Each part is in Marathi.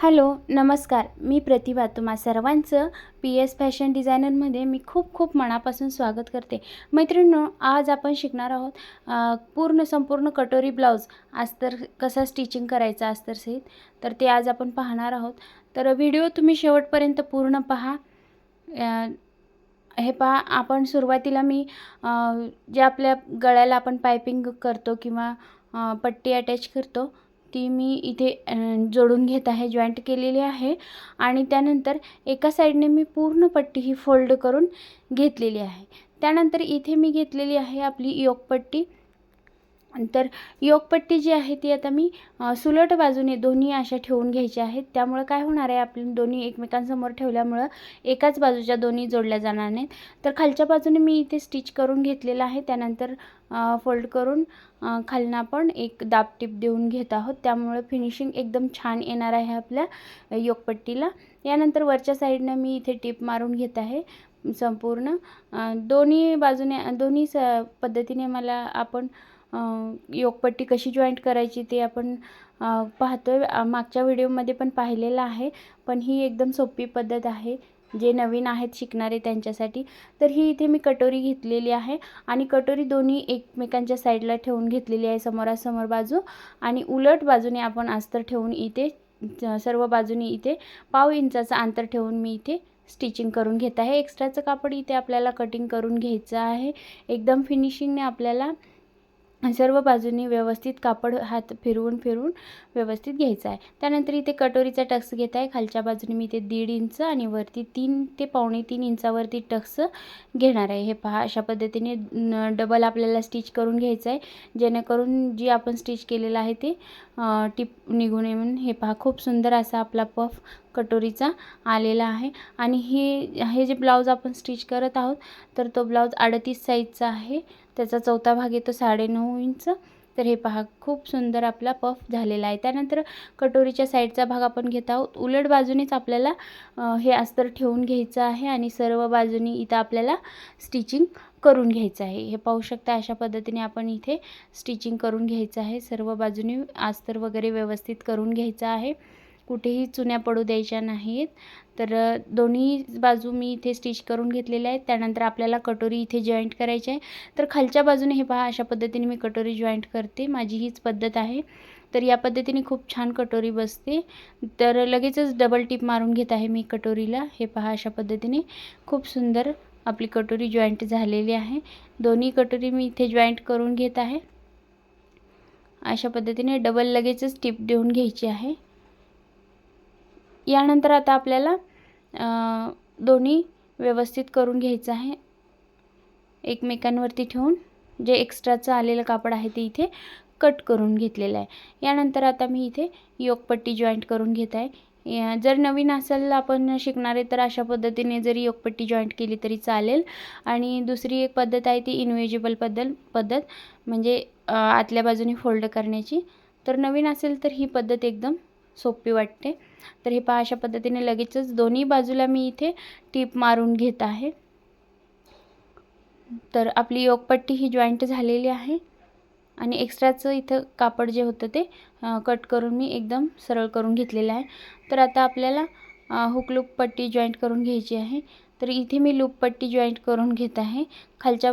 हॅलो नमस्कार. मी प्रतिभा. तुम्हा सर्वांचं पी एस फॅशन डिझायनरमध्ये मी खूप खूप मनापासून स्वागत करते. मैत्रिणींनो आज आपण शिकणार आहोत पूर्ण संपूर्ण कटोरी ब्लाऊज. अस्तर कसा स्टिचिंग करायचा अस्तरसहित तर ते आज आपण पाहणार आहोत. तर व्हिडिओ तुम्ही शेवटपर्यंत पूर्ण पहा. हे पहा आपण सुरुवातीला मी जे आपल्या गळ्याला आपण पायपिंग करतो किंवा पट्टी अटॅच करतो ती मी इथे जोडून घेत आहे जॉईंट केलेली आहे. आणि त्यानंतर एका साईडने मी पूर्ण पट्टी ही फोल्ड करून घेतलेली आहे. त्यानंतर इथे मी घेतलेली आहे आपली योकपट्टी तर योगपट्टी जी आहे ती आता मी सुलट बाजूने दोन्ही अशा ठेवून घ्यायच्या आहेत. त्यामुळं काय होणार आहे आपली दोन्ही एकमेकांसमोर ठेवल्यामुळं एकाच बाजूच्या दोन्ही जोडल्या जाणार नाहीत. तर खालच्या बाजूने मी इथे स्टिच करून घेतलेलं आहे. त्यानंतर फोल्ड करून खालनं आपण एक दाब टिप देऊन घेत आहोत. त्यामुळं फिनिशिंग एकदम छान येणार आहे आपल्या योगपट्टीला. यानंतर वरच्या साईडनं मी इथे टिप मारून घेत आहे संपूर्ण. दोन्ही बाजूने दोन्ही स पद्धतीने मला आपण योगपट्टी कशी जॉईंट करायची ते आपण पाहतो आहे मागच्या व्हिडिओमध्ये पण पाहिलेलं आहे पण ही एकदम सोपी पद्धत आहे. जे नवीन आहेत शिकणारे त्यांच्यासाठी. तर ही इथे मी कटोरी घेतलेली आहे आणि कटोरी दोन्ही एकमेकांच्या साईडला ठेवून घेतलेली आहे समोरासमोर बाजू. आणि उलट बाजूने आपण अस्तर ठेवून इथे सर्व बाजूनी इथे पाव इंचाचं अंतर ठेवून मी इथे स्टिचिंग करून घेत आहे. एक्स्ट्राचं कापड इथे आपल्याला कटिंग करून घ्यायचं आहे. एकदम फिनिशिंगने आपल्याला सर्व बाजूनी व्यवस्थित कापड हात फिरवून फिरवून व्यवस्थित घ्यायचं आहे. त्यानंतर इथे कटोरीचा टक्स घेत आहे. खालच्या बाजूने मी इथे दीड इंच आणि वरती तीन ते पावणे तीन इंचावरती टक्स घेणार आहे. हे पहा अशा पद्धतीने डबल आपल्याला स्टिच करून घ्यायचं आहे. जेणेकरून जी आपण स्टिच केलेलं आहे ते टिप निघून नये म्हणून. हे पहा खूप सुंदर असा आपला पफ कटोरीचा आलेला आहे. आणि हे हे जे ब्लाऊज आपण स्टिच करत आहोत तर तो ब्लाऊज अडतीस साईजचा आहे. त्याचा चौथा भाग येतो साडेनऊ इंच. तर हे पहा खूप सुंदर आपला पफ झालेला आहे. त्यानंतर कटोरीच्या साईडचा भाग आपण घेत आहोत. उलट बाजूनेच आपल्याला हे अस्तर ठेवून घ्यायचं आहे आणि सर्व बाजूनी इथं आपल्याला स्टिचिंग करून घ्यायचं आहे. हे पाहू शकता अशा पद्धतीने आपण इथे स्टिचिंग करून घ्यायचं आहे. सर्व बाजूनी अस्तर वगैरे व्यवस्थित करून घ्यायचं आहे. कुठेही चुन्या पडू द्यायच्या नाहीत. तर दोन्ही बाजू मी इथे स्टिच करून घेतलेल्या आहेत. त्यानंतर आपल्याला कटोरी इथे जॉईंट करायची आहे. तर खालच्या बाजूने हे पहा अशा पद्धतीने मी कटोरी जॉईंट करते. माझी हीच पद्धत आहे. तर या पद्धतीने खूप छान कटोरी बसते. तर लगेचच डबल टिप मारून घेत आहे मी कटोरीला. हे पहा अशा पद्धतीने खूप सुंदर आपली कटोरी जॉईंट झालेली आहे. दोन्ही कटोरी मी इथे जॉईंट करून घेत आहे. अशा पद्धतीने डबल लगेचच टिप देऊन घ्यायची आहे. यानंतर आता आपल्याला दोन्ही व्यवस्थित करून घ्यायचं आहे. एकमेकांवरती ठेवून जे एक्स्ट्राचं आलेलं कापड आहे ते इथे कट करून घेतलेलं आहे. यानंतर आता मी इथे योगपट्टी जॉईंट करून घेत आहे. या- जर नवीन असेल आपण शिकणारे तर अशा पद्धतीने जरी योगपट्टी जॉईंट केली तरी चालेल. आणि दुसरी एक पद्धत आहे ती इनवेजिबल पद्धत पद्धत म्हणजे आतल्या बाजूने फोल्ड करण्याची. तर नवीन असेल तर ही पद्धत एकदम सोपी वाटते. तर हे पहा अशा पद्धतीने लगेचच दोन्ही बाजूला मी इथे टीप मारून घेत आहे. तर आपली योगपट्टी ही जॉईंट झालेली आहे. आणि एक्स्ट्राचं इथं कापड जे होतं ते कट करून मी एकदम सरळ करून घेतलेलं आहे. तर आता आपल्याला हुक लूप पट्टी जॉईंट करून घ्यायची आहे. तर इथे मी लूप पट्टी जॉईंट करून घेत आहे. खालच्या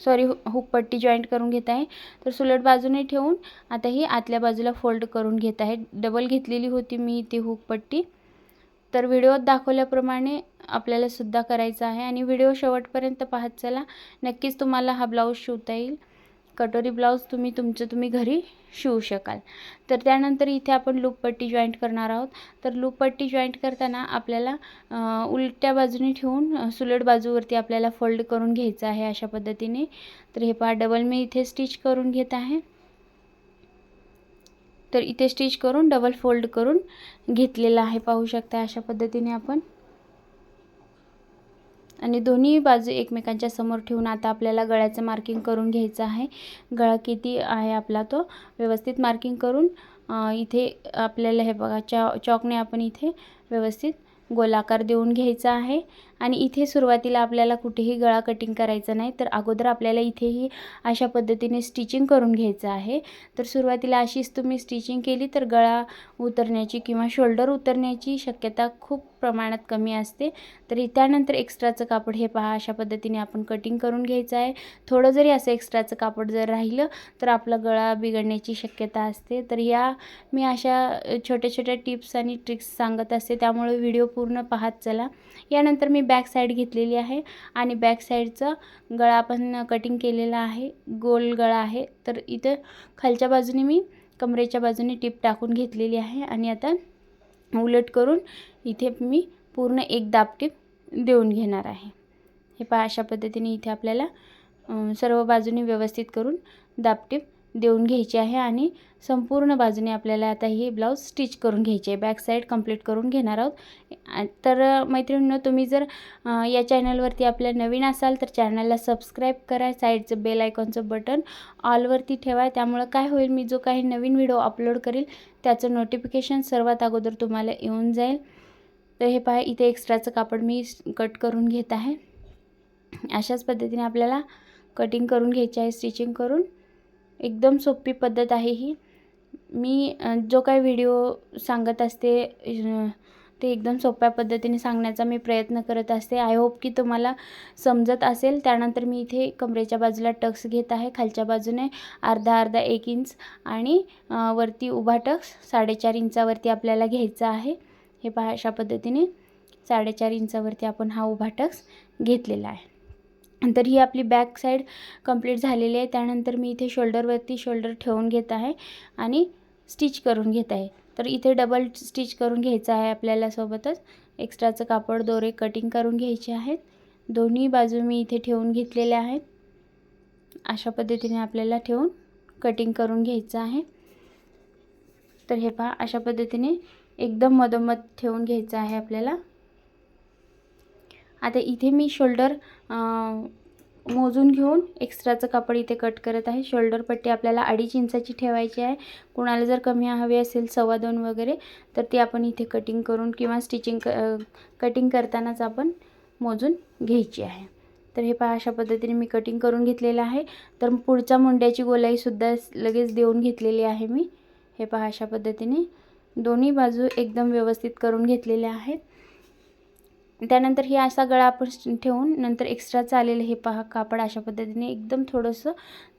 सॉरी हुक पट्टी जॉईंट करून घेत आहे. तर सुलट बाजूने ठेवून आता ही आतल्या बाजूला फोल्ड करून घेत आहे. डबल घेतलेली होती मी ती हुक पट्टी तर व्हिडिओत दाखवल्याप्रमाणे आपल्याला सुद्धा करायचं आहे. आणि व्हिडिओ शेवटपर्यंत पाहत चला. नक्कीच तुम्हाला हा ब्लाऊज शिवता येईल. कटोरी ब्लाऊज तुम्ही तुमचं तुम्ही घरी शिवू शकाल. तर त्यानंतर इथे आपण लूपपट्टी जॉईंट करणार आहोत. तर लूपपट्टी जॉईंट करताना आपल्याला उलट्या बाजूने ठेवून सुलट बाजूवरती आपल्याला फोल्ड करून घ्यायचं आहे अशा पद्धतीने. तर हे पहा डबल मी इथे स्टिच करून घेत आहे. तर इथे स्टिच करून डबल फोल्ड करून घेतलेलं आहे पाहू शकता अशा पद्धतीने आपण. दोन्ही बाजू एकमेकांच्या समोर ठेवून आता आपल्याला गळ्याचं मार्किंग करून घ्यायचं आहे. गळा किती आहे आपला तो? व्यवस्थित मार्किंग करून इथे आपल्याला हे बघा चॉ चॉकने आपण इथे व्यवस्थित गोलाकार देऊन घ्यायचा आहे. आणि इथे सुरुवातीला आपल्याला कुठेही गळा कटिंग करायचं नाही तर अगोदर आपल्याला इथेही अशा पद्धतीने स्टिचिंग करून घ्यायचं आहे. तर सुरुवातीला अशीच तुम्ही स्टिचिंग केली तर गळा उतरण्याची किंवा शोल्डर उतरण्याची शक्यता खूप प्रमाणात कमी असते. तरी त्यानंतर एक्स्ट्राचं कापड हे पहा अशा पद्धतीने आपण कटिंग करून घ्यायचं आहे. थोडं जरी असं एक्स्ट्राचं कापड जर राहिलं तर आपला गळा बिघडण्याची शक्यता असते. तर या मी अशा छोट्या छोट्या टिप्स आणि ट्रिक्स सांगत असते त्यामुळे व्हिडिओ पूर्ण पाहत चला. यानंतर मी बॅक साईड घेतलेली आहे आणि बॅक साईडचा गळा आपण कटिंग केलेला आहे. गोल गळा आहे. तर इथं खालच्या बाजूने मी कमरेच्या बाजूने टीप टाकून घेतलेली आहे आणि आता उलट करून इथे मी पूर्ण एक दाबटीप देऊन घेणार आहे. हे पहा अशा पद्धतीने इथे आपल्याला सर्व बाजूने व्यवस्थित करून दाबटीप देऊन घ्यायची आहे आणि संपूर्ण बाजूने आपल्याला आता ही ब्लाऊज स्टिच करून घ्यायची आहे. बॅक साईड कंप्लीट करून घेणार आहोत. तर मैत्रिणींनो तुम्ही जर या चॅनलवरती आपल्या नवीन असाल तर चॅनलला सबस्क्राईब करा. साईडचं बेल आयकॉनचं बटन ऑलवरती ठेवा. त्यामुळं काय होईल मी जो काही नवीन व्हिडिओ अपलोड करेल त्याचं नोटिफिकेशन सर्वात अगोदर तुम्हाला येऊन जाईल. तर हे पहा इथे एक्स्ट्राचं कापड मी कट करून घेत आहे. अशाच पद्धतीने आपल्याला कटिंग करून घ्यायची आहे स्टिचिंग करून. एकदम सोपी पद्धत आहे ही. मी जो काही व्हिडिओ सांगत असते ते एकदम सोप्या पद्धतीने सांगण्याचा मी प्रयत्न करत असते. आय होप की तुम्हाला समजत असेल. त्यानंतर मी इथे कमरेच्या बाजूला टक्स घेत आहे. खालच्या बाजूने अर्धा अर्धा एक इंच आणि वरती उभा टक्स साडेचार इंचावरती आपल्याला घ्यायचा आहे. हे पहा अशा पद्धतीने साडेचार इंचावरती आपण हा उभा टक्स घेतलेला आहे. तर ही आपली बॅक साईड कंप्लीट झालेली आहे. त्यानंतर मी इथे शोल्डरवरती शोल्डर ठेवून घेत आहे आणि स्टिच करून घेत आहे. तर इथे डबल स्टिच करून घ्यायचं आहे आपल्याला सोबतच. एक्स्ट्राचं कापड दोरे कटिंग करून घ्यायचे आहेत. दोन्ही बाजू मी इथे ठेवून घेतलेल्या आहेत. अशा पद्धतीने आपल्याला ठेवून कटिंग करून घ्यायचं आहे. तर हे पहा अशा पद्धतीने एकदम मधोमध ठेवून घ्यायचं आहे आपल्याला. आता इथे मी शोल्डर मोजून घेऊन एक्स्ट्राचं कापड इथे कट करत आहे. शोल्डर पट्टी आपल्याला अडीच इंचाची ठेवायची आहे. कुणाला जर कमी हवी असेल सव्वा दोन वगैरे तर ती आपण इथे कटिंग करून किंवा स्टिचिंग क कटिंग करतानाच आपण मोजून घ्यायची आहे. तर हे पहा अशा पद्धतीने मी कटिंग करून घेतलेलं आहे. तर पुढच्या मुंड्याची गोलाईसुद्धा लगेच देऊन घेतलेली आहे मी. हे पहा अशा पद्धतीने दोन्ही बाजू एकदम व्यवस्थित करून घेतलेल्या आहेत. त्यानंतर हे असा गळा आपण ठेवून नंतर एक्स्ट्रा चालेल हे पहा कापड अशा पद्धतीने एकदम थोडंसं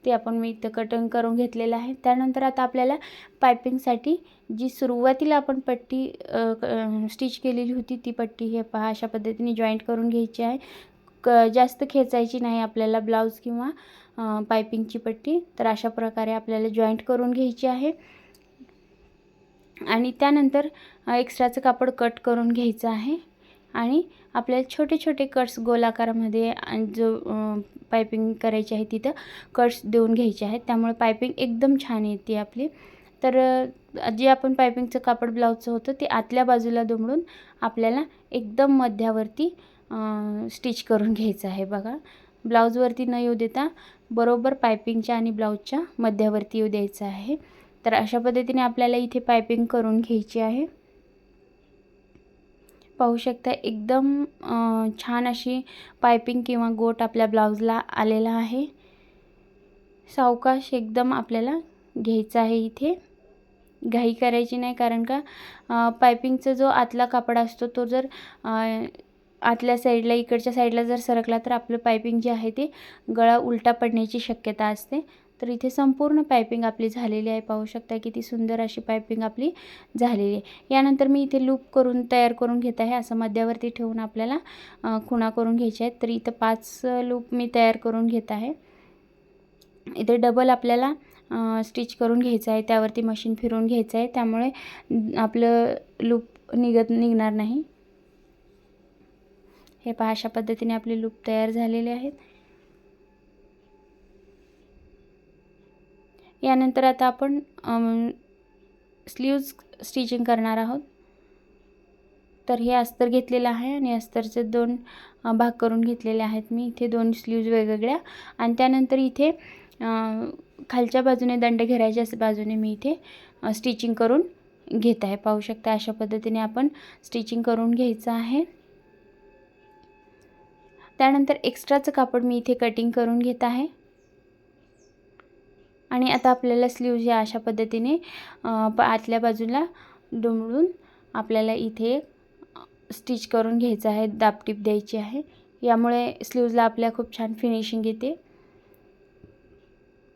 ते आपण मी इथं कटिंग करून घेतलेलं आहे. त्यानंतर आता आपल्याला पायपिंगसाठी जी सुरुवातीला आपण पट्टी स्टिच केलेली होती ती पट्टी हे पहा अशा पद्धतीने जॉईंट करून घ्यायची आहे. क जास्त खेचायची नाही आपल्याला ब्लाऊज किंवा पायपिंगची पट्टी तर अशा प्रकारे आपल्याला जॉईंट करून घ्यायची आहे. आणि त्यानंतर एक्स्ट्राचं कापड कट करून घ्यायचं आहे. आणि आपल्याला छोटे छोटे कट्स गोलाकारामध्ये जो पायपिंग करायची आहे तिथं कट्स देऊन घ्यायचे आहेत. त्यामुळे पायपिंग एकदम छान येते आपली. तर जे आपण पायपिंगचं कापड ब्लाऊजचं होतं ते आतल्या बाजूला दुमडून आपल्याला एकदम मध्यावरती स्टिच करून घ्यायचं आहे बघा. ब्लाऊजवरती न येऊ देता बरोबर पायपिंगच्या आणि ब्लाऊजच्या मध्यावरती येऊ द्यायचं आहे. तर अशा पद्धतीने आपल्याला इथे पायपिंग करून घ्यायची आहे. पाहू शकता. एकदम छान अशी पायपिंग किंवा गोट आपल्या ब्लाऊजला आलेला आहे. सावकाश एकदम आपल्याला घ्यायचं आहे इथे. घाई करायची नाही कारण का पायपिंगचा जो आतला कापड असतो तो जर आतल्या साईडला इकडच्या साईडला जर सरकला तर आपलं पायपिंग जे आहे ते गळा उलटा पडण्याची शक्यता असते. तर इथे संपूर्ण पायपिंग आपली झालेली आहे. पाहू शकता किती सुंदर अशी पायपिंग आपली झालेली आहे. यानंतर मी इथे लूप करून तयार करून घेत आहे. असं मध्यावरती ठेवून आपल्याला खुणा करून घ्यायच्या आहेत. तर इथं पाच लूप मी तयार करून घेत आहे. इथे डबल आपल्याला स्टिच करून घ्यायचं आहे. त्यावरती मशीन फिरवून घ्यायचं आहे. त्यामुळे आपलं लूप निघत निघणार नाही. हे पहा अशा पद्धतीने आपले लूप तयार झालेले आहेत. यानंतर आता आपण स्लीव्ज स्टिचिंग करणार आहोत. तर हे अस्तर घेतलेलं आहे आणि अस्तरचे दोन भाग करून घेतलेले आहेत मी. इथे दोन स्लीव्ज वेगवेगळ्या आणि त्यानंतर इथे खालच्या बाजूने दंड घेरायच्या बाजूने मी इथे स्टिचिंग करून घेत आहे. पाहू शकता अशा पद्धतीने आपण स्टिचिंग करून घ्यायचं आहे. त्यानंतर एक्स्ट्राचं कापड मी इथे कटिंग करून घेत आहे. आणि आता आपल्याला स्लीव्ज ह्या अशा पद्धतीने प- आतल्या बाजूला दुमडून आपल्याला इथे स्टिच करून घ्यायचं आहे दापटीप द्यायची आहे. यामुळे स्लीव्जला आपल्या खूप छान फिनिशिंग येते.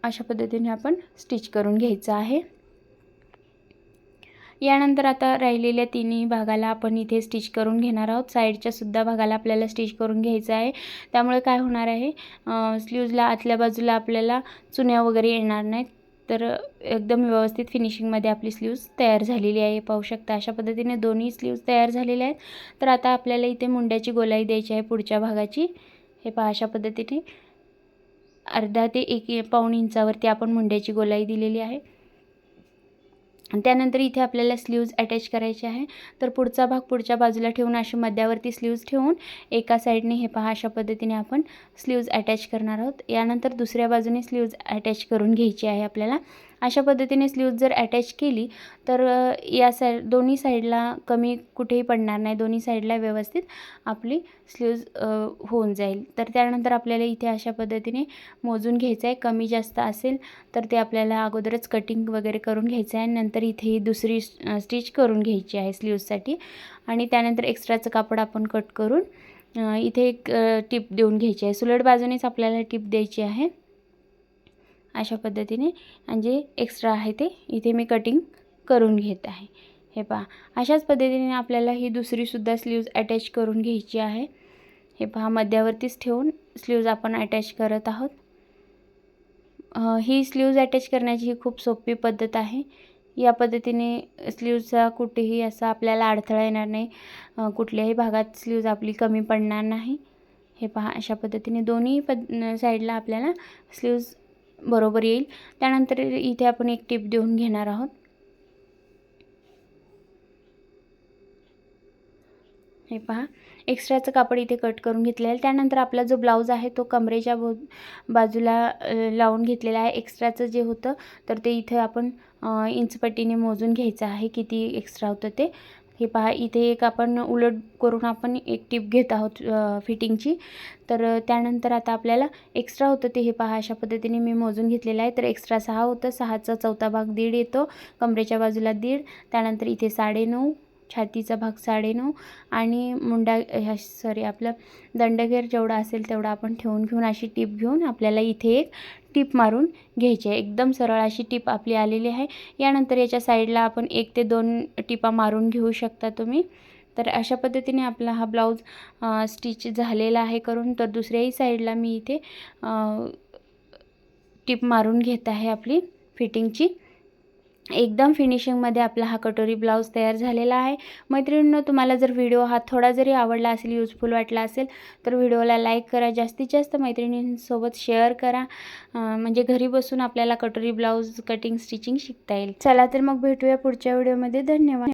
अशा पद्धतीने आपण स्टिच करून घ्यायचं आहे. यानंतर आता राहिलेल्या तिन्ही भागाला आपण इथे स्टिच करून घेणार आहोत. साईडच्या सुद्धा भागाला आपल्याला स्टिच करून घ्यायचं आहे. त्यामुळे काय होणार आहे? स्लीव्जला आतल्या बाजूला आपल्याला चुन्या वगैरे येणार नाहीत. तर एकदम व्यवस्थित फिनिशिंगमध्ये आपली स्लीव्ज तयार झालेली आहे. पाहू शकता अशा पद्धतीने दोन्ही स्लीव्ज तयार झालेल्या आहेत. तर आता आपल्याला इथे मुंड्याची गोलाई द्यायची आहे पुढच्या भागाची. हे पहा अशा पद्धतीने. अर्धा ते एक पाऊण इंचावरती आपण मुंड्याची गोलाई दिलेली आहे. त्यानंतर इथे आपल्याला स्लीव्ज अटॅच करायचे आहे. तर पुढचा भाग पुढच्या बाजूला ठेवून अशी मध्यावरती स्लीव्ज ठेवून एका साईडने हे पहा अशा पद्धतीने आपण स्लीव्ज अटॅच करणार आहोत. यानंतर दुसऱ्या बाजूने स्लीव्ज अटॅच करून घ्यायची आहे आपल्याला. अशा पद्धतीने स्लीव्ज जर अटॅच केली तर या साईड दोन्ही साईडला कमी कुठेही पडणार नाही. दोन्ही साईडला व्यवस्थित आपली स्लीव्ज होऊन जाईल. तर त्यानंतर आपल्याला इथे अशा पद्धतीने मोजून घ्यायचं आहे कमी जास्त असेल तर ते आपल्याला अगोदरच कटिंग वगैरे करून घ्यायचं आहे नंतर इथे ही दुसरी स्टिच करून घ्यायची आहे स्लीव्जसाठी. आणि त्यानंतर एक्स्ट्राचं कापड आपण कट करून इथे एक टिप देऊन घ्यायची आहे. सुलट बाजूनेच आपल्याला टिप द्यायची आहे. अशा पद्धतीने आणि जे एक्स्ट्रा आहे ते इथे मी कटिंग करून घेत आहे. हे पहा अशाच पद्धतीने आपल्याला ही दुसरीसुद्धा स्लीव्ज अटॅच करून घ्यायची आहे. हे पहा मध्यावरतीच ठेवून स्लीव्ज आपण अटॅच करत आहोत. ही स्लीव्ज अटॅच करण्याची ही खूप सोपी पद्धत आहे. या पद्धतीने स्लीव्जचा कुठेही असा आपल्याला अडथळा येणार नाही. कुठल्याही भागात स्लीव्ज आपली कमी पडणार नाही. हे पहा अशा पद्धतीने दोन्ही पद साईडला आपल्याला स्लीव्ज बरोबर येईल. त्यानंतर इथे आपण एक टिप देऊन घेणार आहोत. हे पहा. एक्स्ट्राचं कापड इथे कट करून घेतलेलं आहे. त्यानंतर आपला जो ब्लाऊज आहे तो कमरेच्या बो बाजूला लावून घेतलेला आहे. एक्स्ट्राचं जे होतं तर ते इथे आपण इंचपट्टीने मोजून घ्यायचं आहे. किती एक्स्ट्रा होतं ते. हे पहा इथे एक आपण उलट करून आपण एक टिप घेत आहोत फिटिंगची. तर त्यानंतर आता आपल्याला एक्स्ट्रा होतं ते. हे पहा अशा पद्धतीने मी मोजून घेतलेलं आहे. तर एक्स्ट्रा सहा होतं. सहाचा चौथा भाग दीड येतो. कमरेच्या बाजूला दीड. त्यानंतर इथे साडेनऊ. छातीचा भाग साडेनऊ आणि मुंडा ह्या सॉरी आपलं दंडगेर जेवढा असेल तेवढा आपण ठेवून घेऊन अशी टीप घेऊन आपल्याला इथे एक टीप मारून घ्यायची आहे. एकदम सरळ अशी टीप आपली आलेली आहे. यानंतर याच्या साईडला आपण एक ते दोन टिपा मारून घेऊ शकता तुम्ही. तर अशा पद्धतीने आपला हा ब्लाऊज स्टिच झालेला आहे करून. तर दुसऱ्याही साईडला मी इथे टीप मारून घेत आहे आपली फिटिंगची. एकदम फिनिशिंगमध्ये आपला हा कटोरी ब्लाऊज तयार झालेला आहे. मैत्रिणींनो तुम्हाला जर व्हिडिओ हा थोडा जरी आवडला असेल यूजफुल वाटला असेल तर व्हिडिओला लाईक करा. जास्तीत जास्त मैत्रिणींसोबत शेअर करा. म्हणजे घरी बसून आपल्याला कटोरी ब्लाऊज कटिंग स्टिचिंग शिकता येईल. चला तर मग भेटूया पुढच्या व्हिडिओमध्ये धन्यवाद.